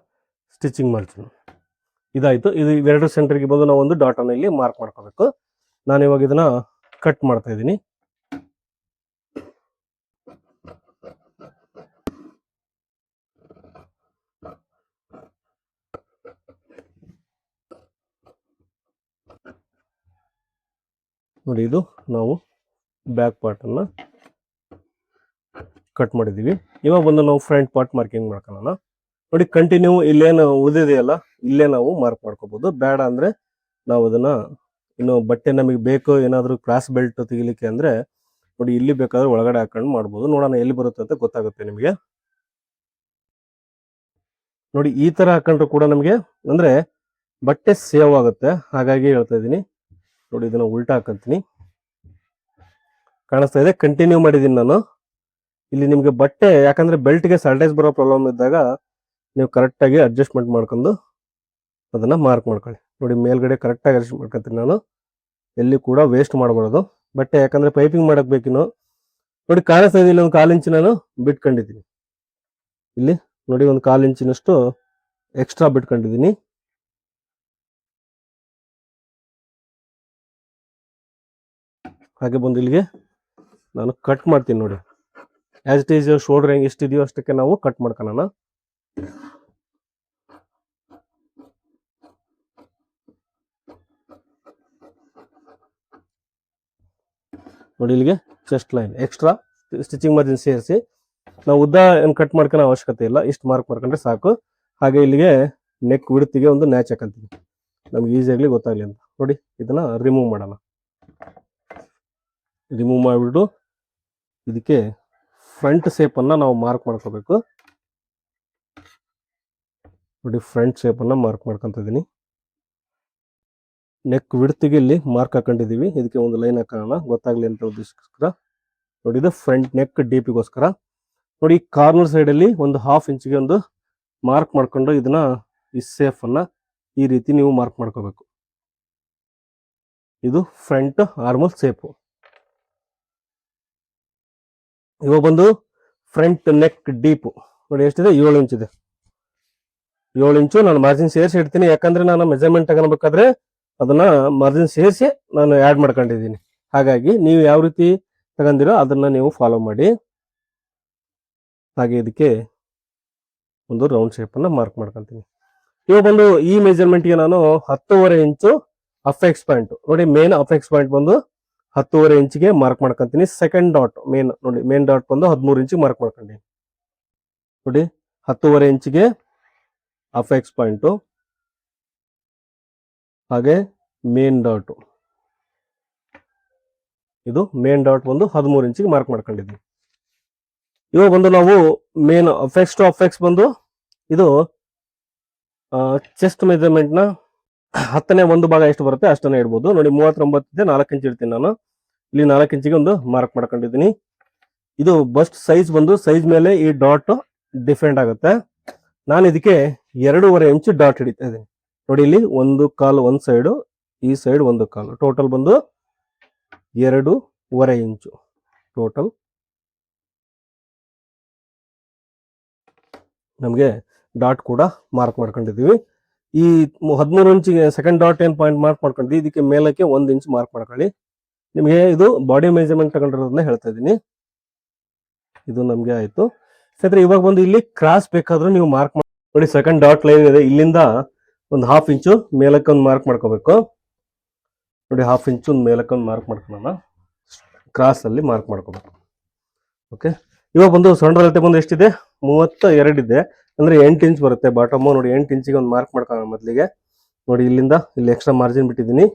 ಸ್ಟಿಚಿಂಗ್ ಮಾರ್ಜಿನ್ ಇದಾಯಿತು. ಇದು ಇವೆರಡು ಸೆಂಟ್ರಿಗೆ ಬಂದು ನಾವು ಒಂದು ಡಾಟನ್ನು ಇಲ್ಲಿ ಮಾರ್ಕ್ ಮಾಡ್ಕೋಬೇಕು. ನಾನು ಇವಾಗ ಇದನ್ನು ಕಟ್ ಮಾಡ್ತಾ ಇದ್ದೀನಿ. ನೋಡಿ ಇದು ನಾವು ಬ್ಯಾಕ್ ಪಾರ್ಟನ್ನು ಕಟ್ ಮಾಡಿದ್ದೀವಿ ಇವಾಗ ಬಂದು ನಾವು ಫ್ರಂಟ್ ಪಾರ್ಟ್ ಮಾರ್ಕಿಂಗ್ ಮಾಡ್ಕೊಳ್ಳೋಣ. ನೋಡಿ ಕಂಟಿನ್ಯೂ ಇಲ್ಲೇನು ಉದಿದೆಯಲ್ಲ ಇಲ್ಲೇ ನಾವು ಮಾರ್ಕ್ ಮಾಡ್ಕೋಬೋದು. ಬೇಡ ಅಂದರೆ ನಾವು ಅದನ್ನು ಇನ್ನು ಬಟ್ಟೆ ನಮಗೆ ಬೇಕು ಏನಾದರೂ ಕ್ರಾಸ್ ಬೆಲ್ಟ್ ತೆಗಿಲಿಕ್ಕೆ ಅಂದರೆ ನೋಡಿ ಇಲ್ಲಿ ಬೇಕಾದ್ರೆ ಒಳಗಡೆ ಹಾಕೊಂಡು ಮಾಡ್ಬೋದು. ನೋಡೋಣ ಎಲ್ಲಿ ಬರುತ್ತೆ ಅಂತ ಗೊತ್ತಾಗುತ್ತೆ ನಿಮಗೆ. ನೋಡಿ ಈ ಥರ ಹಾಕೊಂಡ್ರು ಕೂಡ ನಮಗೆ ಅಂದರೆ ಬಟ್ಟೆ ಸೇವ್ ಆಗುತ್ತೆ. ಹಾಗಾಗಿ ಹೇಳ್ತಾ ಇದ್ದೀನಿ. ನೋಡಿ, ಇದನ್ನ ಉಲ್ಟಾ ಹಾಕಂತೀನಿ. ಕಾಣಿಸ್ತಾ ಇದೆ ಕಂಟಿನ್ಯೂ ಮಾಡಿದೀನಿ ನಾನು. ಇಲ್ಲಿ ನಿಮಗೆ ಬಟ್ಟೆ, ಯಾಕಂದ್ರೆ ಬೆಲ್ಟ್ಗೆ ಸ್ಯಾನಿಟೈಸ್ ಬರೋ ಪ್ರಾಬ್ಲಮ್ ಇದ್ದಾಗ ನೀವು ಕರೆಕ್ಟಾಗಿ ಅಡ್ಜಸ್ಟ್ಮೆಂಟ್ ಮಾಡ್ಕೊಂಡು ಅದನ್ನ ಮಾರ್ಕ್ ಮಾಡ್ಕೊಳ್ಳಿ. ನೋಡಿ, ಮೇಲ್ಗಡೆ ಕರೆಕ್ಟಾಗಿ ಅಡ್ಜಸ್ಟ್ ಮಾಡ್ಕೊತೀನಿ ನಾನು. ಎಲ್ಲಿ ಕೂಡ ವೇಸ್ಟ್ ಮಾಡಬಾರ್ದು. ಬಟ್ಟೆ ಯಾಕಂದ್ರೆ ಪೈಪಿಂಗ್ ಮಾಡಕ್ ಬೇಕಿನ್ನು. ನೋಡಿ, ಕಾಣಿಸ್ತಾ ಇದೆ, ಇಲ್ಲಿ ಒಂದು ಕಾಲು ಇಂಚು ನಾನು ಬಿಟ್ಕೊಂಡಿದ್ದೀನಿ. ಇಲ್ಲಿ ನೋಡಿ, ಒಂದು ಕಾಲು ಇಂಚಿನಷ್ಟು ಎಕ್ಸ್ಟ್ರಾ ಬಿಟ್ಕೊಂಡಿದ್ದೀನಿ. ಹಾಗೆ ಬಂದು ಇಲ್ಲಿಗೆ ನಾನು ಕಟ್ ಮಾಡ್ತೀನಿ ನೋಡಿ. ಆ್ಯಸ್ ಇಟ್ ಈಸ್ ಶೋಲ್ಡ್ರ್ ಹೆಂಗೆ ಎಷ್ಟಿದೆಯೋ ಅಷ್ಟಕ್ಕೆ ನಾವು ಕಟ್ ಮಾಡ್ಕೊಳ್ಳೋಣ ನೋಡಿ ಇಲ್ಲಿಗೆ chest line extra stitching margin ಸೇರಿಸಿ ನಾವು ಉದ್ದ ಏನು ಕಟ್ ಮಾಡ್ಕೊಳ್ಳೋ ಅವಶ್ಯಕತೆ ಇಲ್ಲ. ಇಷ್ಟು ಮಾರ್ಕ್ ಮಾಡ್ಕೊಂಡ್ರೆ ಸಾಕು. ಹಾಗೆ ಇಲ್ಲಿಗೆ ನೆಕ್ ವಿಡ್ತಿಗೆ ಒಂದು ನ್ಯಾಚ್ ಹಾಕಂತೀನಿ. ನಮ್ಗೆ ಈಸಿಯಾಗಲಿ ಗೊತ್ತಾಗಲಿ ಅಂತ. ನೋಡಿ, ಇದನ್ನ ರಿಮೂವ್ ಮಾಡೋಣ. ರಿಮೂವ್ ಮಾಡಿಬಿಟ್ಟು ಇದಕ್ಕೆ ಫ್ರಂಟ್ ಸೇಪನ್ನು ನಾವು ಮಾರ್ಕ್ ಮಾಡ್ಕೋಬೇಕು. ನೋಡಿ ಫ್ರಂಟ್ ಶೇಪನ್ನು ಮಾರ್ಕ್ ಮಾಡ್ಕೊಂತ ಇದ್ದೀನಿ ನೆಕ್ ವಿಡ್ತಿಗೆ ಇಲ್ಲಿ ಮಾರ್ಕ್ ಹಾಕೊಂಡಿದ್ದೀವಿ ಇದಕ್ಕೆ ಒಂದು ಲೈನ್ ಹಾಕೋಣ. ಗೊತ್ತಾಗಲಿ ಅಂತ ಉದ್ದೇಶಕ್ಕೋಸ್ಕರ. ನೋಡಿ ಇದು ಫ್ರಂಟ್ ನೆಕ್ ಡೀಪಿಗೋಸ್ಕರ ನೋಡಿ ಕಾರ್ನರ್ ಸೈಡಲ್ಲಿ ಒಂದು ಹಾಫ್ ಇಂಚ್ಗೆ ಒಂದು ಮಾರ್ಕ್ ಮಾಡ್ಕೊಂಡು ಇದನ್ನ ಈ ಸೇಫನ್ನು ಈ ರೀತಿ ನೀವು ಮಾರ್ಕ್ ಮಾಡ್ಕೋಬೇಕು. ಇದು ಫ್ರಂಟ್ ಆರ್ಮಲ್ ಸೇಫು ಇವಾಗ ಬಂದು ಫ್ರಂಟ್ ನೆಕ್ ಡೀಪು ನೋಡಿ ಎಷ್ಟಿದೆ? ಏಳು ಇಂಚ್ ಇದೆ. ಏಳು ಇಂಚು ನಾನು ಮಾರ್ಜಿನ್ ಸೇರಿಸಿ ಇಡ್ತೀನಿ. ಯಾಕಂದ್ರೆ ನಾನು ಮೆಜರ್ಮೆಂಟ್ ತಗೊಳ್ಬೇಕಾದ್ರೆ ಅದನ್ನ ಮಾರ್ಜಿನ್ ಸೇರಿಸಿ ನಾನು ಆ್ಯಡ್ ಮಾಡ್ಕೊಂಡಿದ್ದೀನಿ. ಹಾಗಾಗಿ ನೀವು ಯಾವ ರೀತಿ ತಗೊಂಡಿರೋ ಅದನ್ನ ನೀವು ಫಾಲೋ ಮಾಡಿ. ಹಾಗೆ ಇದಕ್ಕೆ ಒಂದು ರೌಂಡ್ ಶೇಪನ್ನು ಮಾರ್ಕ್ ಮಾಡ್ಕೊಂತೀನಿ ಇವಾಗ ಬಂದು ಈ ಮೆಜರ್ಮೆಂಟ್ಗೆ ನಾನು ಹತ್ತುವರೆ ಇಂಚು ಅಫೆಕ್ಸ್ ಪಾಯಿಂಟ್ ನೋಡಿ ಮೇನ್ ಅಫೆಕ್ಸ್ ಪಾಯಿಂಟ್ ಬಂದು ಹತ್ತುವರೆ ಇಂಚಿಗೆ ಮಾರ್ಕ್ ಮಾಡ್ಕೊಂತೀನಿ. ಸೆಕೆಂಡ್ ಡಾಟ್ ಮೇನ್ ನೋಡಿ ಮೇನ್ ಡಾಟ್ ಬಂದು ಹದಿಮೂರು ಇಂಚಿಗೆ ಮಾರ್ಕ್ ಮಾಡ್ಕೊಂಡೀನಿ. ನೋಡಿ, ಹತ್ತುವರೆ ಇಂಚಿಗೆ ಎಕ್ಸ್ ಪಾಯಿಂಟು ಹಾಗೆ ಮೇನ್ ಡಾಟ್ ಇದು ಮೇನ್ ಡಾಟ್ ಬಂದು ಹದಿಮೂರು ಇಂಚಿಗೆ ಮಾರ್ಕ್ ಮಾಡ್ಕೊಂಡಿದ್ದೀನಿ. ಇವಾಗ ಬಂದು ನಾವು ಮೇನ್ ಅಫೆಕ್ಸ್ ಟು ಅಫೆಕ್ಸ್ ಬಂದು ಇದು ಚೆಸ್ಟ್ ಮೆಜರ್ಮೆಂಟ್ನ ಹತ್ತನೇ ಒಂದು ಭಾಗ ಎಷ್ಟು ಬರುತ್ತೆ ಅಷ್ಟನ್ನ ಇಡ್ಬೋದು ನೋಡಿ ಮೂವತ್ತೊಂಬತ್ತು ಇದೆ ನಾಲ್ಕು ಇಂಚ್ ಇಡ್ತೀನಿ ನಾನು. ಇಲ್ಲಿ ನಾಲ್ಕು ಇಂಚಿಗೆ ಒಂದು ಮಾರ್ಕ್ ಮಾಡ್ಕೊಂಡಿದ್ದೀನಿ. ಇದು ಬಸ್ಟ್ ಸೈಜ್ ಬಂದು ಸೈಜ್ ಮೇಲೆ ಈ ಡಾಟ್ ಡಿಫೆಂಡ್ ಆಗುತ್ತೆ. ನಾನು ಇದಕ್ಕೆ ಎರಡೂವರೆ ಇಂಚು ಡಾಟ್ ಹಿಡಿತಾ ಇದ್ದೀನಿ. ನೋಡಿ ಇಲ್ಲಿ ಒಂದು ಕಾಲು ಒಂದು ಸೈಡು ಈ ಸೈಡ್ ಒಂದು ಕಾಲು. ಟೋಟಲ್ ಬಂದು ಎರಡೂವರೆ ಇಂಚು ಟೋಟಲ್ ನಮಗೆ ಡಾಟ್ ಕೂಡ ಮಾರ್ಕ್ ಮಾಡ್ಕೊಂಡಿದೀವಿ ಈ ಹದಿಮೂರು ಇಂಚಿಗೆ ಸೆಕೆಂಡ್ ಡಾಟ್ ಏನ್ ಪಾಯಿಂಟ್ ಮಾರ್ಕ್ ಮಾಡ್ಕೊಂಡು ಇದಕ್ಕೆ ಮೇಲಕ್ಕೆ ಒಂದು ಇಂಚ್ ಮಾರ್ಕ್ ಮಾಡ್ಕೊಳ್ಳಿ. ನಿಮಗೆ ಇದು ಬಾಡಿ ಮೆಜರ್ಮೆಂಟ್ ತಗೊಂಡಿರೋದನ್ನ ಹೇಳ್ತಾ ಇದ್ದೀನಿ. ಇದು ನಮಗೆ ಆಯ್ತು. ಸ್ನೇಹಿತರೆ, ಇವಾಗ ಬಂದು ಇಲ್ಲಿ ಕ್ರಾಸ್ ಬೇಕಾದ್ರೂ ನೀವು ಮಾರ್ಕ್ ಮಾಡಿ ಸೆಕೆಂಡ್ ಡಾಟ್ ಲೈನ್ ಇದೆ. ಇಲ್ಲಿಂದ ಒಂದು ಹಾಫ್ ಇಂಚು ಮೇಲಕ್ಕೆ ಒಂದು ಮಾರ್ಕ್ ಮಾಡ್ಕೋಬೇಕು. ನೋಡಿ ಹಾಫ್ ಇಂಚು ಒಂದು ಮೇಲಕ್ಕೆ ಒಂದು ಮಾರ್ಕ್ ಮಾಡ್ಕೊಳ್ಳೋಣ. ಕ್ರಾಸ್ ಅಲ್ಲಿ ಮಾರ್ಕ್ ಮಾಡ್ಕೋಬೇಕು. ಓಕೆ ಇವಾಗ ಬಂದು ಸೊಂಡ ಅಳತೆ ಬಂದು ಎಷ್ಟಿದೆ? ಮೂವತ್ತ ಎರಡಿದೆ. ಅಂದ್ರೆ ಎಂಟು ಇಂಚ್ ಬರುತ್ತೆ. ಬಾಟಮ್ ನೋಡಿ ಎಂಟು ಇಂಚಿಗೆ ಒಂದು ಮಾರ್ಕ್ ಮಾಡ್ಕೊಳ್ಳೋಣ ಮೊದಲಿಗೆ. ನೋಡಿ ಇಲ್ಲಿಂದ ಇಲ್ಲಿ ಎಕ್ಸ್ಟ್ರಾ ಮಾರ್ಜಿನ್ ಬಿಟ್ಟಿದ್ದೀನಿ.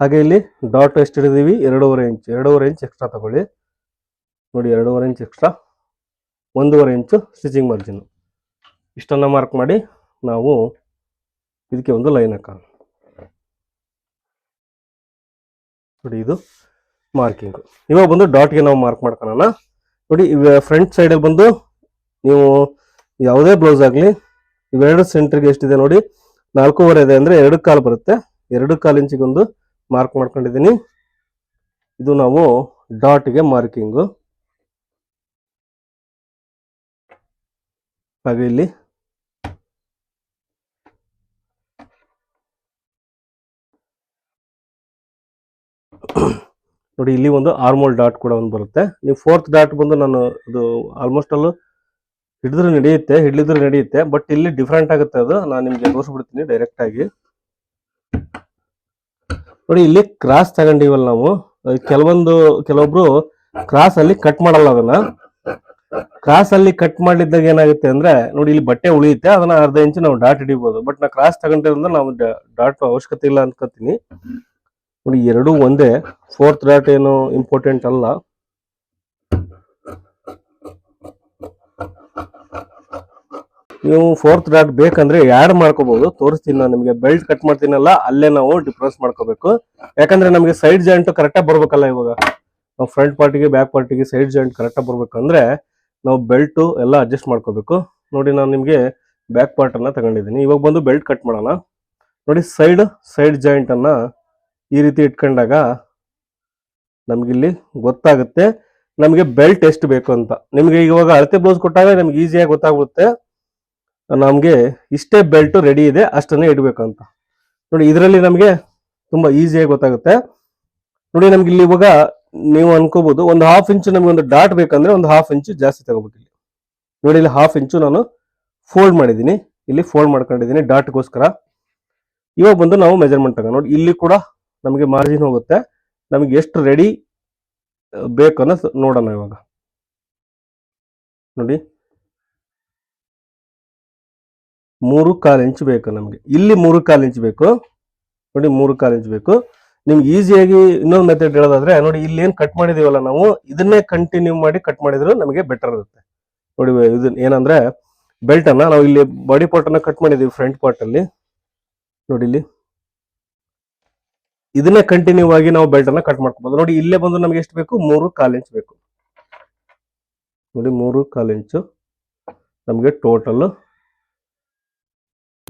ಹಾಗೆ ಇಲ್ಲಿ ಡಾಟ್ ಎಷ್ಟು ಹಿಡಿದೀವಿ, ಎರಡೂವರೆ ಇಂಚ್ ಎರಡೂವರೆ ಇಂಚ್ ಎಕ್ಸ್ಟ್ರಾ ತಗೊಳ್ಳಿ. ನೋಡಿ ಎರಡೂವರೆ ಇಂಚ್ ಎಕ್ಸ್ಟ್ರಾ ಒಂದೂವರೆ ಇಂಚು ಸ್ಟಿಚಿಂಗ್ ಮಾರ್ಜಿನ್ ಇಷ್ಟನ್ನ ಮಾರ್ಕ್ ಮಾಡಿ ನಾವು ಇದಕ್ಕೆ ಒಂದು ಲೈನ್ ಹಾಕೋಣ. ನೋಡಿ ಇದು ಮಾರ್ಕಿಂಗ್ ಇವಾಗ ಬಂದು ಡಾಟ್ಗೆ ನಾವು ಮಾರ್ಕ್ ಮಾಡ್ಕೊಳ್ಳೋಣ ನೋಡಿ ಫ್ರಂಟ್ ಸೈಡಲ್ಲಿ ಬಂದು ನೀವು ಯಾವುದೇ ಬ್ಲೌಸ್ ಆಗಲಿ ಇವೆರಡು ಸೆಂಟ್ರಿಗೆ ಎಷ್ಟಿದೆ ನೋಡಿ, ನಾಲ್ಕೂವರೆ ಇದೆ ಅಂದರೆ ಎರಡು ಕಾಲು ಬರುತ್ತೆ. ಎರಡು ಕಾಲು ಇಂಚಿಗೆ ಒಂದು ಮಾರ್ಕ್ ಮಾಡ್ಕೊಂಡಿದ್ದೀನಿ. ಇದು ನಾವು ಡಾಟ್ಗೆ ಮಾರ್ಕಿಂಗು ಹಾಗೆ ಇಲ್ಲಿ. ನೋಡಿ, ಇಲ್ಲಿ ಒಂದು ಆರ್ಮೋಲ್ ಡಾಟ್ ಕೂಡ ಒಂದು ಬರುತ್ತೆ. ನೀವು ಫೋರ್ತ್ ಡಾಟ್ ಬಂದು ನಾನು ಅದು ಆಲ್ಮೋಸ್ಟ್ ಅಲ್ಲೂ ಹಿಡಿದ್ರೆ ನಡೆಯುತ್ತೆ ಹಿಡಿದ್ರೆ ನಡೆಯುತ್ತೆ ಬಟ್ ಇಲ್ಲಿ ಡಿಫ್ರೆಂಟ್ ಆಗುತ್ತೆ ಅದು. ನಾನು ನಿಮ್ಗೆ ತೋರಿಸ್ಬಿಡ್ತೀನಿ ಡೈರೆಕ್ಟ್ ಆಗಿ. ನೋಡಿ, ಇಲ್ಲಿ ಕ್ರಾಸ್ ತಗೊಂಡಿವಲ್ಲ ನಾವು. ಕೆಲವೊಂದು, ಕೆಲವೊಬ್ರು ಕ್ರಾಸ್ ಅಲ್ಲಿ ಕಟ್ ಮಾಡಲ್ಲ ಅದನ್ನ. ಕ್ರಾಸ್ ಅಲ್ಲಿ ಕಟ್ ಮಾಡಿದ್ದಾಗ ಏನಾಗುತ್ತೆ ಅಂದ್ರೆ, ನೋಡಿ, ಇಲ್ಲಿ ಬಟ್ಟೆ ಉಳಿಯುತ್ತೆ, ಅದನ್ನ ಅರ್ಧ ಇಂಚು ನಾವು ಡಾಟ್ ಹಿಡಿಬಹುದು ಬಟ್ ನಾ ಕ್ರಾಸ್ ತಗೊಂಡಿರೋದ್ರಿಂದ ನಾವು ಡಾಟ್ ಅವಶ್ಯಕತೆ ಇಲ್ಲ ಅನ್ಕೋತೀನಿ. ನೋಡಿ, ಎರಡು ಒಂದೇ. ಫೋರ್ತ್ ಡಾಟ್ ಏನು ಇಂಪಾರ್ಟೆಂಟ್ ಅಲ್ಲ. ನೀವು ಫೋರ್ತ್ ಡಾಟ್ ಬೇಕಂದ್ರೆ ಆ್ಯಡ್ ಮಾಡ್ಕೋಬಹುದು ತೋರಿಸ್ತೀನಿ ನಾನು ನಿಮಗೆ. ಬೆಲ್ಟ್ ಕಟ್ ಮಾಡ್ತೀನಲ್ಲ, ಅಲ್ಲೇ ನಾವು ಡಿಫ್ರೆನ್ಸ್ ಮಾಡ್ಕೋಬೇಕು. ಯಾಕಂದ್ರೆ ನಮಗೆ ಸೈಡ್ ಜಾಯಿಂಟ್ ಕರೆಕ್ಟಾಗಿ ಬರ್ಬೇಕಲ್ಲ ಇವಾಗ. ನಾವು ಫ್ರಂಟ್ ಪಾರ್ಟಿಗೆ ಬ್ಯಾಕ್ ಪಾರ್ಟಿಗೆ ಸೈಡ್ ಜಾಯಿಂಟ್ ಕರೆಕ್ಟಾಗಿ ಬರ್ಬೇಕಂದ್ರೆ ನಾವು ಬೆಲ್ಟು ಎಲ್ಲ ಅಡ್ಜಸ್ಟ್ ಮಾಡ್ಕೋಬೇಕು. ನೋಡಿ ನಾನು ನಿಮಗೆ ಬ್ಯಾಕ್ ಪಾರ್ಟ್ ಅನ್ನ ತಗೊಂಡಿದ್ದೀನಿ. ಇವಾಗ ಬಂದು ಬೆಲ್ಟ್ ಕಟ್ ಮಾಡೋಣ. ನೋಡಿ ಸೈಡ್ ಸೈಡ್ ಜಾಯಿಂಟ್ ಅನ್ನ ಈ ರೀತಿ ಇಟ್ಕೊಂಡಾಗ ನಮಗಿಲ್ಲಿ ಗೊತ್ತಾಗುತ್ತೆ. ನಮಗೆ ಬೆಲ್ಟ್ ಎಷ್ಟು ಬೇಕು ಅಂತ. ನಿಮಗೆ ಇವಾಗ ಅಳತೆ ಬ್ಲೌಸ್ ಕೊಟ್ಟಾಗ ನಮ್ಗೆ ಈಸಿಯಾಗಿ ಗೊತ್ತಾಗುತ್ತೆ. ನಮಗೆ ಇಷ್ಟೇ ಬೆಲ್ಟ್ ರೆಡಿ ಇದೆ, ಅಷ್ಟನ್ನೇ ಅಂತ. ನೋಡಿ, ಇದರಲ್ಲಿ ನಮಗೆ ತುಂಬ ಈಸಿಯಾಗಿ ಗೊತ್ತಾಗುತ್ತೆ. ನೋಡಿ, ನಮ್ಗೆ ಇಲ್ಲಿ ಇವಾಗ ನೀವು ಅನ್ಕೋಬಹುದು ಒಂದು ಹಾಫ್ ಇಂಚು ನಮ್ಗೆ ಒಂದು ಡಾಟ್ ಬೇಕಂದ್ರೆ ಒಂದು ಹಾಫ್ ಇಂಚು ಜಾಸ್ತಿ ತಗೋಬೇಕು ಇಲ್ಲಿ. ನೋಡಿ, ಇಲ್ಲಿ ಹಾಫ್ ಇಂಚು ನಾನು ಫೋಲ್ಡ್ ಮಾಡಿದ್ದೀನಿ. ಇಲ್ಲಿ ಫೋಲ್ಡ್ ಮಾಡ್ಕೊಂಡಿದ್ದೀನಿ ಡಾಟ್ಗೋಸ್ಕರ ಇವಾಗ ಬಂದು ನಾವು ಮೆಜರ್ಮೆಂಟ್ ತಗೋ ನೋಡಿ, ಇಲ್ಲಿ ಕೂಡ ನಮಗೆ ಮಾರ್ಜಿನ್ ಹೋಗುತ್ತೆ. ನಮಗೆ ಎಷ್ಟು ರೆಡಿ ಬೇಕು ನೋಡೋಣ ಇವಾಗ. ನೋಡಿ ಮೂರು ಕಾಲು ಇಂಚ್ ಬೇಕು ನಮಗೆ. ಇಲ್ಲಿ ಮೂರು ಕಾಲು ಇಂಚ್ ಬೇಕು. ನೋಡಿ ಮೂರು ಕಾಲು ಇಂಚ್ ಬೇಕು. ನಿಮ್ಗೆ ಈಸಿಯಾಗಿ ಇನ್ನೊಂದು ಮೆಥಡ್ ಹೇಳೋದಾದ್ರೆ, ನೋಡಿ ಇಲ್ಲಿ ಏನು ಕಟ್ ಮಾಡಿದೀವಲ್ಲ ನಾವು, ಇದನ್ನೇ ಕಂಟಿನ್ಯೂ ಮಾಡಿ ಕಟ್ ಮಾಡಿದ್ರು ನಮಗೆ ಬೆಟರ್ ಇರುತ್ತೆ. ನೋಡಿ ಇದು ಏನಂದ್ರೆ ಬೆಲ್ಟ್ ಅನ್ನ ನಾವು ಇಲ್ಲಿ ಬಾಡಿ ಪಾರ್ಟ್ ಕಟ್ ಮಾಡಿದೀವಿ ಫ್ರಂಟ್ ಪಾರ್ಟ್ ಅಲ್ಲಿ. ನೋಡಿ ಇಲ್ಲಿ. ಇದನ್ನೇ ಕಂಟಿನ್ಯೂ ಆಗಿ ನಾವು ಬೆಲ್ಟ್ ಅನ್ನ ಕಟ್ ಮಾಡ್ಕೋಬಹುದು ನೋಡಿ ಇಲ್ಲೇ ಬಂದು ನಮಗೆ ಎಷ್ಟು ಬೇಕು? ಮೂರು ಕಾಲು ಇಂಚ್ ಬೇಕು. ನೋಡಿ ಮೂರು ಕಾಲು ಇಂಚು ನಮಗೆ ಟೋಟಲ್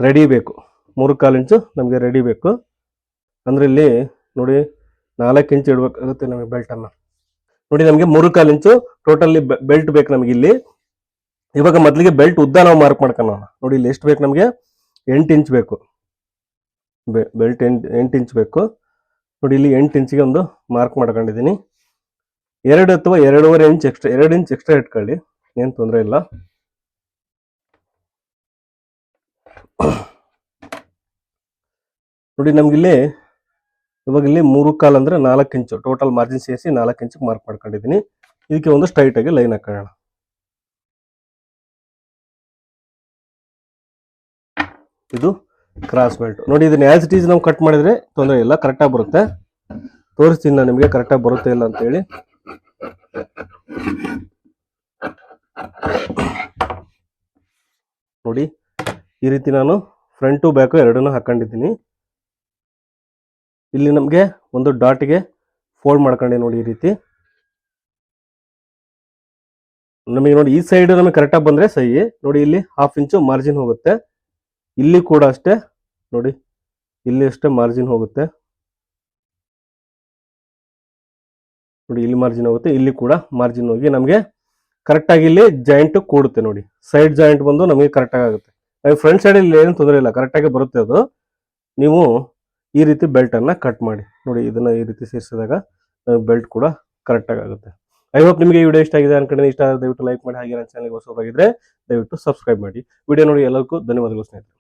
ರೆಡಿ ಬೇಕು. ಮೂರು ಕಾಲು ಇಂಚು ನಮಗೆ ರೆಡಿ ಬೇಕು. ಅಂದರೆ ಇಲ್ಲಿ ನೋಡಿ ನಾಲ್ಕು ಇಂಚು ಇಡಬೇಕಾಗುತ್ತೆ ನಮಗೆ ಬೆಲ್ಟನ್ನು ನೋಡಿ ನಮಗೆ ಮೂರು ಕಾಲು ಇಂಚು ಟೋಟಲಿ ಬೆಲ್ಟ್ ಬೇಕು ನಮಗೆ ಇಲ್ಲಿ. ಇವಾಗ ಮೊದಲಿಗೆ ಬೆಲ್ಟ್ ಉದ್ದ ನಾವು ಮಾರ್ಕ್ ಮಾಡ್ಕೊಳ್ಳೋಣ ನೋಡಿ ಇಲ್ಲಿ ಎಷ್ಟು ಬೇಕು ನಮಗೆ? ಎಂಟು ಇಂಚ್ ಬೇಕು. ಬೆಲ್ಟ್ ಎಂಟು ಎಂಟು ಇಂಚ್ ಬೇಕು. ನೋಡಿ ಇಲ್ಲಿ ಎಂಟು ಇಂಚಿಗೆ ಒಂದು ಮಾರ್ಕ್ ಮಾಡ್ಕೊಂಡಿದ್ದೀನಿ. ಎರಡು ಅಥವಾ ಎರಡೂವರೆ ಇಂಚ್ ಎಕ್ಸ್ಟ್ರಾ ಎರಡು ಇಂಚ್ ಎಕ್ಸ್ಟ್ರಾ ಇಟ್ಕೊಳ್ಳಿ. ಏನು ತೊಂದರೆ ಇಲ್ಲ. *coughs* ನೋಡಿ, ನಮ್ಗಿಲ್ಲಿ ಇವಾಗ ಇಲ್ಲಿ ಮೂರು ಕಾಲ್ ಅಂದ್ರೆ ನಾಲ್ಕು ಇಂಚು. ಟೋಟಲ್ ಮಾರ್ಜಿನ್ ಸೇರಿಸಿ ನಾಲ್ಕು ಇಂಚಿಗೆ ಮಾರ್ಕ್ ಮಾಡ್ಕೊಂಡಿದ್ದೀನಿ. ಇದಕ್ಕೆ ಒಂದು ಸ್ಟ್ರೈಟ್ ಆಗಿ ಲೈನ್ ಹಾಕೋಣ ಇದು ಕ್ರಾಸ್ ಬೆಲ್ಟ್ ನೋಡಿ, ಇದನ್ನ ಆಸ್ ಇಟ್ ಈಸ್ ನಾವು ಕಟ್ ಮಾಡಿದ್ರೆ ತೊಂದರೆ ಇಲ್ಲ ಕರೆಕ್ಟಾಗಿ ಬರುತ್ತೆ. ತೋರಿಸ್ತೀನಿ ನಾನು ನಿಮಗೆ ಕರೆಕ್ಟಾಗಿ ಬರುತ್ತೆ ಇಲ್ಲ ಅಂತ ಹೇಳಿ ನೋಡಿ ಈ ರೀತಿ ನಾನು ಫ್ರಂಟು ಬ್ಯಾಕು ಎರಡನ್ನೂ ಹಾಕೊಂಡಿದ್ದೀನಿ. ಇಲ್ಲಿ ನಮಗೆ ಒಂದು ಡಾಟ್ಗೆ ಫೋಲ್ಡ್ ಮಾಡ್ಕೊಂಡೆ ನೋಡಿ ಈ ರೀತಿ. ನಮಗೆ ನೋಡಿ ಈ ಸೈಡ್ ನಮಗೆ ಕರೆಕ್ಟಾಗಿ ಬಂದರೆ ಸಹಿ. ನೋಡಿ ಇಲ್ಲಿ ಹಾಫ್ ಇಂಚು ಮಾರ್ಜಿನ್ ಹೋಗುತ್ತೆ. ಇಲ್ಲಿ ಕೂಡ ಅಷ್ಟೇ. ನೋಡಿ, ಇಲ್ಲಿ ಅಷ್ಟೇ ಮಾರ್ಜಿನ್ ಹೋಗುತ್ತೆ. ನೋಡಿ, ಇಲ್ಲಿ ಮಾರ್ಜಿನ್ ಹೋಗುತ್ತೆ. ಇಲ್ಲಿ ಕೂಡ ಮಾರ್ಜಿನ್ ಹೋಗಿ ನಮಗೆ ಕರೆಕ್ಟಾಗಿ ಇಲ್ಲಿ ಜಾಯಿಂಟ್ ಕೂಡುತ್ತೆ ನೋಡಿ. ಸೈಡ್ ಜಾಯಿಂಟ್ ಬಂದು ನಮಗೆ ಕರೆಕ್ಟಾಗಿ ಆಗುತ್ತೆ. ಫ್ರಂಟ್ ಸೈಡ್ ಇಲ್ಲಿ ಏನು ತೊಂದರೆ ಇಲ್ಲ. ಕರೆಕ್ಟಾಗಿ ಬರುತ್ತೆ ಅದು. ನೀವು ಈ ರೀತಿ ಬೆಲ್ಟನ್ನು ಕಟ್ ಮಾಡಿ. ನೋಡಿ, ಇದನ್ನು ಈ ರೀತಿ ಸೇರಿಸಿದಾಗ ಬೆಲ್ಟ್ ಕೂಡ ಕರೆಕ್ಟಾಗಿ ಆಗುತ್ತೆ. ಐ ಹೋಪ್ ನಿಮಗೆ ವಿಡಿಯೋ ಇಷ್ಟ ಆಗಿದೆ ಅನ್ಕೊಂಡೆ ಇಷ್ಟ ಆದರೆ ದಯವಿಟ್ಟು ಲೈಕ್ ಮಾಡಿ. ಹಾಗೆ ನನ್ನ ಚಾನಲ್ಗೆ ಹೊಸದಾಗಿದ್ದರೆ ದಯವಿಟ್ಟು ಸಬ್ಸ್ಕ್ರೈಬ್ ಮಾಡಿ. ವಿಡಿಯೋ ನೋಡಿ ಎಲ್ಲರಿಗೂ ಧನ್ಯವಾದಗಳು ಸ್ನೇಹಿತರೆ.